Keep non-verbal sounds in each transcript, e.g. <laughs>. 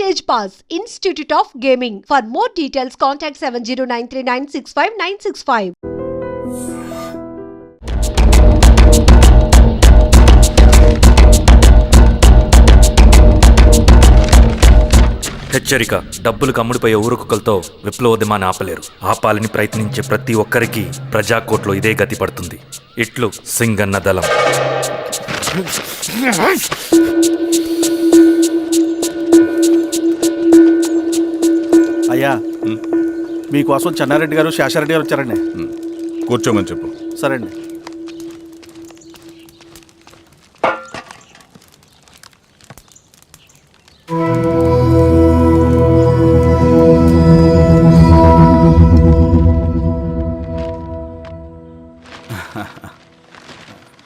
Stage pass institute of gaming for more details contact seven zero nine three nine six five nine six five హెచ్చరిక. డబ్బులు కమ్ముడిపోయే ఊరుకుకలతో విప్లవోద్యమాన్ని ఆపలేరు. ఆపాలని ప్రయత్నించే ప్రతి ఒక్కరికి ప్రజాకోట్లో ఇదే గతి పడుతుంది. ఇట్లు సింగన్న దళం. అయ్యా. మీకోసం చెన్నారెడ్డి గారు శేషారెడ్డి గారు వచ్చారండి. కూర్చోమని చెప్పు. సరే అండి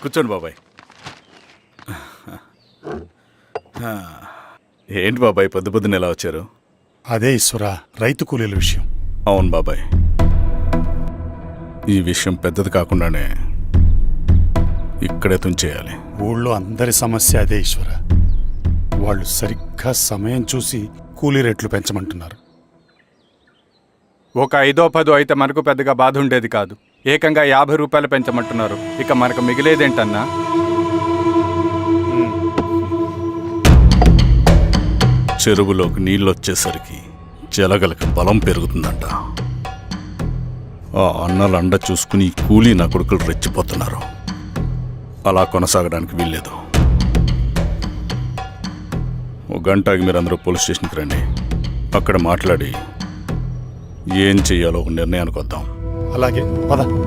కూర్చోండి బాబాయ్. ఏంటి బాబాయ్ పొద్దు పొద్దున ఎలా వచ్చారు? అదే ఈశ్వర రైతు కూలీల విషయం. అవును బాబాయ్. ఈ విషయం పెద్దది కాకుండానే ఇక్కడే తుంచేయాలి. ఊళ్ళో అందరి సమస్య అదే ఈశ్వర. వాళ్ళు సరిగ్గా సమయం చూసి కూలీ రేట్లు పెంచమంటున్నారు. ఒక ఐదో పదో అయితే మనకు పెద్దగా బాధ ఉండేది కాదు. ఏకంగా యాభై రూపాయలు పెంచమంటున్నారు. ఇక మనకు మిగిలేదేంటన్నా? చెరువులోకి నీళ్ళు వచ్చేసరికి జలగలకి బలం పెరుగుతుందంట. ఆ అన్నల అండ చూసుకుని కూలీ నా కొడుకులు రెచ్చిపోతున్నారు. అలా కొనసాగడానికి వీల్లేదు. ఒక గంట ఆగి మీరు అందరూ పోలీస్ స్టేషన్కి రండి. అక్కడ మాట్లాడి ఏం చెయ్యాలో ఒక నిర్ణయానికి వద్దాం. అలాగే పద.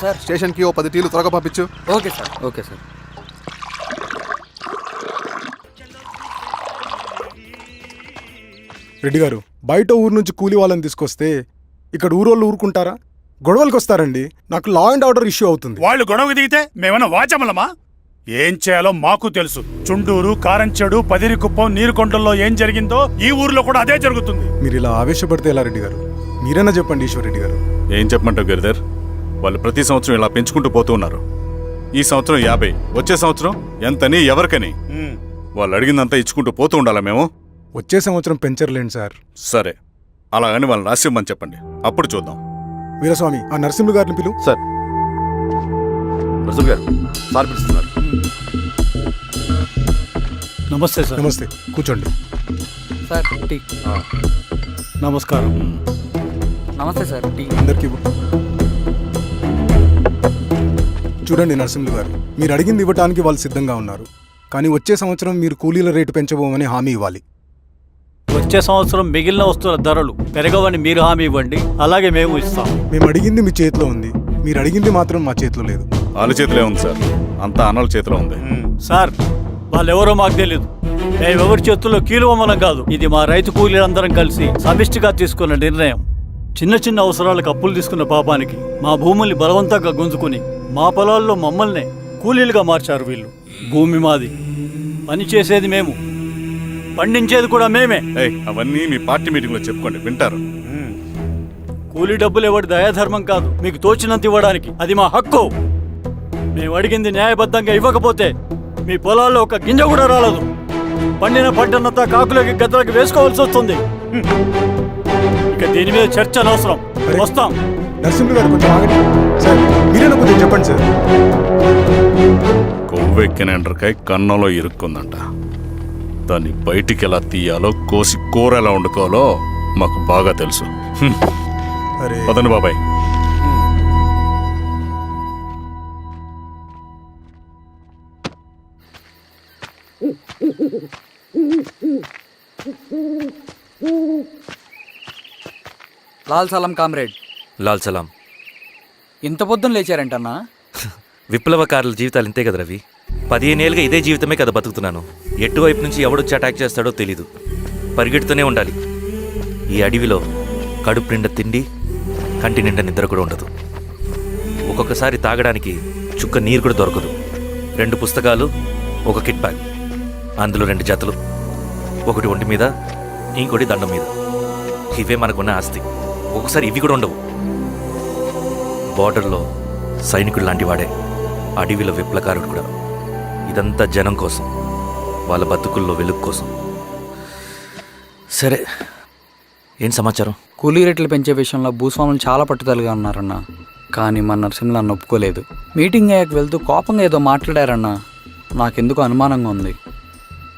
సార్. స్టేషన్కి ఓ పది టీలు త్వరగా పంపించు. Okay sir. Okay sir. Reddy garu బయట ఊరు నుంచి కూలి వాళ్ళని తీసుకొస్తే ఇక్కడ ఊరోళ్ళు ఊరుకుంటారా? గొడవలకు వస్తారండి. నాకు లా అండ్ ఆర్డర్ ఇష్యూ అవుతుంది. వాళ్ళు గొడవకు దిగితే మేమన్నా వాచమలమా? ఏం చేయాలో మాకు తెలుసు. చుండూరు కారంచెడు పదిరికుప్పం నీరుకొండల్లో ఏం జరిగిందో ఈ ఊర్లో కూడా అదే జరుగుతుంది. మీరు ఇలా ఆవేశపడితే ఎలా రెడ్డి గారు? మీరైనా చెప్పండి ఈశ్వర్ రెడ్డి గారు. ఏం చెప్పమంటావు గిరిధర్? వాళ్ళు ప్రతి సంవత్సరం ఇలా పెంచుకుంటూ పోతూ ఉన్నారు. ఈ సంవత్సరం యాభై వచ్చే సంవత్సరం ఎంతని ఎవరికని. వాళ్ళు అడిగిందంతా ఇచ్చుకుంటూ పోతూ ఉండాలా మేము? వచ్చే సంవత్సరం పెంచర్లేండి సార్. సరే అలాగని వాళ్ళని రాసిమ్మని చెప్పండి. అప్పుడు చూద్దాం. వీరస్వామి ఆ నరసింహులు గారిని పిలు. సార్. నరసింహ గారు సార్ పిలుస్తున్నారు. నమస్తే సార్. నమస్తే కూర్చోండి. Sir tea. నమస్కారం. నమస్తే సార్ టీ. అందరికీ ఇవ్వు. చూడండి నరసింహులు గారు మీరు అడిగింది ఇవ్వటానికి వాళ్ళు సిద్ధంగా ఉన్నారు. కానీ వచ్చే సంవత్సరం మీరు కూలీల రేటు పెంచబోమని హామీ ఇవ్వాలి. వచ్చే సంవత్సరం మిగిలిన వస్తువుల ధరలు పెరగవని మీరు హామీ ఇవ్వండి అలాగే మేము ఇస్తాం. మేము అడిగింది మీ చేతిలో ఉంది మీరు అడిగింది మాత్రం మా చేతిలో లేదు. వాళ్ళ చేతిలో ఉంది సార్ అంతా అన్నల చేతిలో ఉంది. సార్ వాళ్ళెవరో మాకు తెలియదు మేమెవరి చేతుల్లో కీలువమనం కాదు. ఇది మా రైతు కూలీలందరం కలిసి సమిష్టిగా తీసుకున్న నిర్ణయం. చిన్న చిన్న అవసరాలకు అప్పులు తీసుకున్న పాపానికి మా భూముల్ని బలవంతంగా గుంజుకుని మా పొలాల్లో మమ్మల్నే కూలీలుగా మార్చారు వీళ్ళు. భూమి మాది. పని చేసేది మేము. పండించేది కూడా మేమే. అవన్నీ మీ పార్టీ మీటింగ్లో చెప్పుకోండి వింటారు. కూలీ డబ్బులు ఇవ్వడం దయాధర్మం కాదు మీకు తోచినంత ఇవ్వడానికి. అది మా హక్కు. మేము అడిగింది న్యాయబద్ధంగా ఇవ్వకపోతే మీ పొలాల్లో ఒక గింజ కూడా రాలదు. పండిన పంటనంతా కాకులకి గద్దలకి వేసుకోవాల్సి వస్తుంది. ఇక దీని మీద చర్చ అనవసరం. వస్తాం. నరసింహులు గారు కొంచెం ఆగండి. సార్ మీరైనా కొంచెం చెప్పండి సార్. కొవ్వెక్కిన ఎండ్రకాయ కన్నంలో ఇరుక్కుందంట. దాన్ని బయటికి ఎలా తీయాలో కోసి కూర ఎలా వండుకోవాలో మాకు బాగా తెలుసు. అరే. పదండి బాబాయ్. లాల్ సలాం కామ్రేడ్. లాల్ సలాం. ఇంత పొద్దున లేచారంటన్నా? <laughs> విప్లవకారుల జీవితాలు ఇంతే కదా రవి. పదిహేనేళ్ళుగా ఇదే జీవితమే కదా బతుకుతున్నాను. ఎటువైపు నుంచి ఎవడొచ్చి అటాక్ చేస్తాడో తెలీదు. పరిగెడుతూనే ఉండాలి. ఈ అడవిలో కడుపు నిండా తిండి కంటి నిండా నిద్ర కూడా ఉండదు. ఒక్కొక్కసారి తాగడానికి చుక్క నీరు కూడా దొరకదు. రెండు పుస్తకాలు ఒక కిట్ బ్యాగ్. అందులో రెండు జతలు. ఒకటి ఒంటి మీద ఇంకోటి దండం మీద. ఇవే మనకున్న ఆస్తి. ఒకసారి ఇవి కూడా ఉండవు. బార్డర్లో సైనికుడు లాంటి వాడే అడవిలో విప్లకారుడు కూడా. ఇదంతా జనం కోసం వాళ్ళ బతుకుల్లో వెలుగు కోసం. సరే ఏం సమాచారం? కూలీ రేట్లు పెంచే విషయంలో భూస్వాములు చాలా పట్టుదలగా ఉన్నారన్న. కానీ మన నరసింహ నన్ను ఒప్పుకోలేదు. మీటింగ్ అయ్యాక వెళ్తూ కోపంగా ఏదో మాట్లాడారన్న నాకెందుకు అనుమానంగా ఉంది.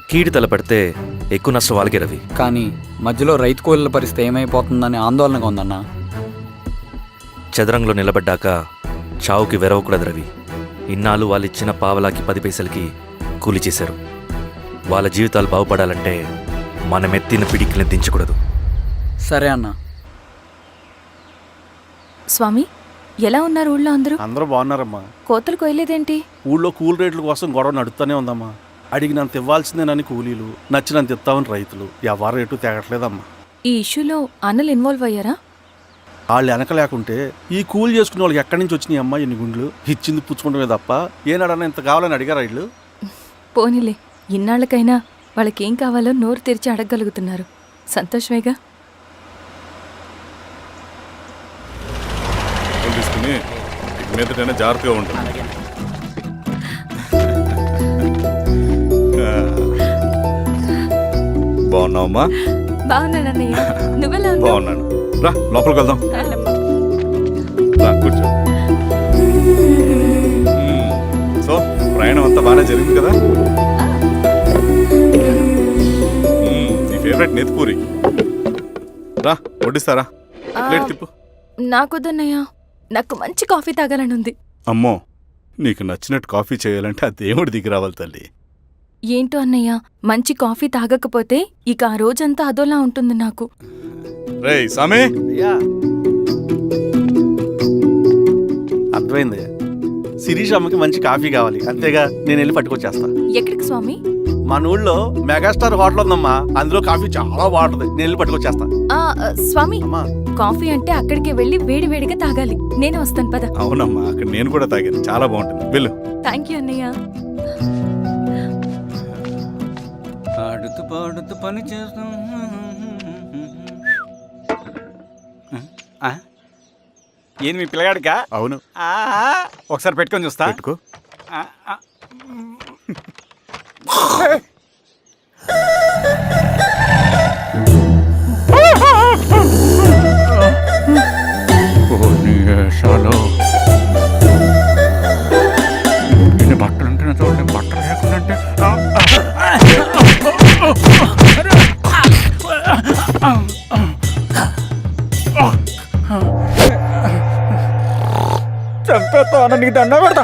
కీడి తలపెడితే ఎక్కువ నష్టం వాళ్ళకే రవి. కానీ మధ్యలో రైతు కూలీల పరిస్థితి ఏమైపోతుందని ఆందోళనగా ఉందన్న. చదరంగంలో నిలబడ్డాక చావుకి వెరవకూడదు రవి. ఇన్నాళ్ళు వాళ్ళు ఇచ్చిన పావలాకి పది పైసలకి కూలి చేశారు. వాళ్ళ జీవితాలు బాగుపడాలంటే మనం ఎత్తిన పిడికిని దించకూడదు. సరే అన్న. స్వామి ఎలా ఉన్నారు ఊళ్ళో అందరూ? అందరూ బాగున్నారమ్మా. కోతలు కొయ్యలేదేంటి ఊళ్ళో కూల్ రేట్ల కోసం గొడవ నడుస్తూనే ఉందమ్మా. అడిగినంత ఇవ్వాల్సిందేనని కూలీలు నచ్చినంత ఇస్తామని రైతులు. ఎవరు రేటు తేగట్లేదమ్మా. ఈ ఇష్యూలో అన్నలు ఇన్వాల్వ్ అయ్యారా? వాళ్ళు వెనక లేకుంటే ఈ కూలి చేసుకునే వాళ్ళకి ఎక్కడి నుంచి వచ్చినాయి అమ్మా ఎన్ని గుండ్లు? ఇచ్చింది పుచ్చుకుంటమే తప్ప ఏనాడన్నా ఇంత కావాలని అడిగారు వీళ్ళు? పోనీలే ఇన్నాళ్ళకైనా వాళ్ళకేం కావాలో నోరు తెరిచి అడగగలుగుతున్నారు. సంతోషమేగా? తీసుకుని? మీదటైనా జాగ్రత్తగా ఉంటుంది బాగున్నావమ్మా? నువ్వెలా ఉన్నావు? బాగున్నాను. రా లోపలికి వెళ్దాం. రా కూర్చో. సో ప్రయాణం అంతా బాగానే జరిగింది కదా. నీ ఫేవరెట్ నెత్తిపూరి రా వడ్డిస్తారా? ప్లేట్ తిప్పు. నాకొద్దన్నయ్య. నాకు మంచి కాఫీ తాగాలని ఉంది. అమ్మో నీకు నచ్చినట్టు కాఫీ చేయాలంటే ఆ దేవుడి దిగి రావాలి తల్లి. ఏంటో అన్నయ్య మంచి కాఫీ తాగకపోతే ఇక ఆ రోజంతా అదోలా ఉంటుంది నాకు. రేయ్ సామే. అర్థమైంది. శిరీష్ అమ్మకి మంచి కాఫీ కావాలి. అంతేగా నేను వెళ్ళి పట్టుకొచ్చేస్తా. ఎక్కడికి స్వామి? మన ఊళ్ళో మెగాస్టార్ హోటల్ ఉందమ్మా. అందులో కాఫీ చాలా బాగుంటుంది. నేను వెళ్ళి పట్టుకొచ్చేస్తా. ఆ ఆ, స్వామి అమ్మా. కాఫీ అంటే అక్కడికి వెళ్ళి వేడి వేడిగా తాగాలి. నేను వస్తాను పద. అవునమ్మా అక్కడ నేను కూడా తాగాను. చాలా బాగుంటుంది. వెళ్ళు. థ్యాంక్ యూ అన్నయ్య. ఆడుతూ పాడుతూ పని చేస్తాం. ఏంది మీ పిల్లగాడికా? అవును. ఆ, ఒకసారి పెట్టుకొని చూస్తా. పెట్టుకో. <laughs> దండ పెడతా.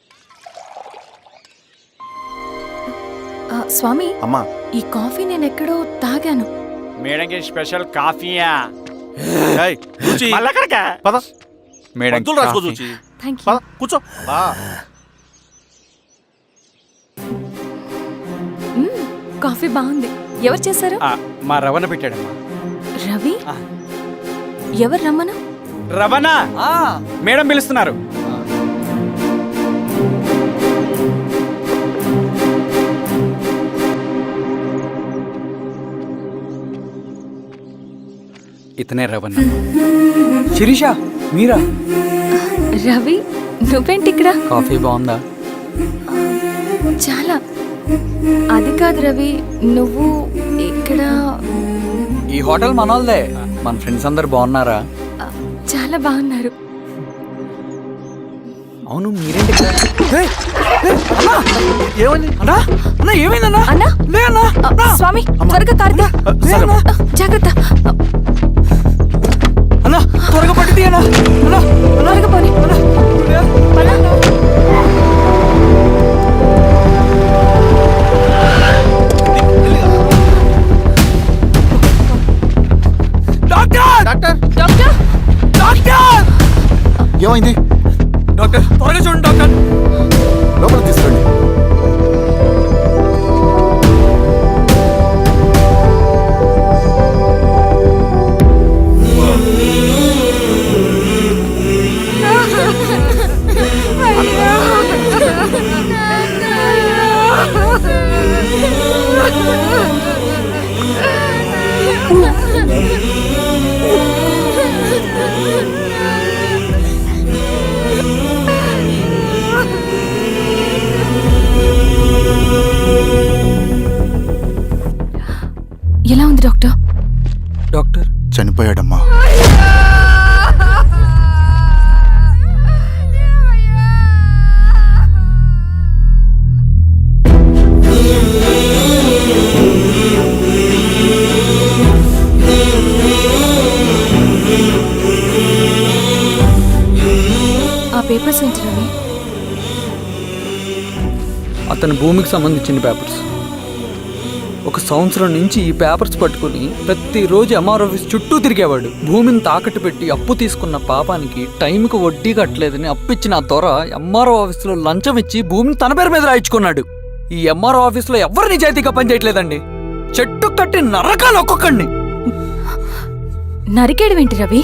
స్వామి అమ్మా. ఈ కాఫీ నేను ఎక్కడో తాగాను. మేడంకి స్పెషల్ కాఫీయా? పద. మేడం రాసుకో కూర్చో. కాఫీ బాగుంది. ఎవరు చేశారు? మా రవణ పెట్టాడమ్మా. రవి. ఎవరు రమ్మను రవణ! మేడం పిలుస్తున్నారు. ఇతనే రవణ. శిరీష మీరా? రవి నువ్వేంటి ఇక్కడ కాఫీ బాగుందా? చాలా. అది కాదు రవి నువ్వు ఇక్కడ? ఈ హోటల్ మనోల్దే. మన ఫ్రెండ్స్ అందరు బాగున్నారా? చాలా బాగున్నారు. అవును మీరేంటి ఇక్కడ? ఏయ్, ఏయ్, అన్నా! ఏమైంది? అన్నా అన్నా ఏమైందన్నా? అన్నా? లే అన్నా ఆ, అన్నా! స్వామి త్వరగా జాగ్రత్త. అన్నా త్వరగా పట్టి తీయనా అన్నా అన్నా త్వరగా. పోనీ. డాక్టర్! డాక్టర్? డాక్టర్? డాక్టర్! ఏమైంది? i'm Ooh. పేపర్స్ ఏంటి రవి అతని భూమికి సంబంధించిన పేపర్స్. ఒక సంవత్సరం నుంచి ఈ పేపర్స్ పట్టుకుని ప్రతిరోజు ఎంఆర్ ఆఫీస్ చుట్టూ తిరిగేవాడు. భూమిని తాకట్టు పెట్టి అప్పు తీసుకున్న పాపానికి టైంకి వడ్డీ కట్టలేదని అప్పిచ్చిన ఆ దొర ఎంఆర్ఓ ఆఫీస్లో లంచం ఇచ్చి భూమిని తన పేరు మీద రాయించుకున్నాడు. ఈ ఎంఆర్ఓ ఆఫీస్లో ఎవరు నిజాయితీగా పనిచేయట్లేదండి చెట్టు కట్టి నరకాలు ఒక్కొక్కడిని. నరికేయడం ఏంటి రవి?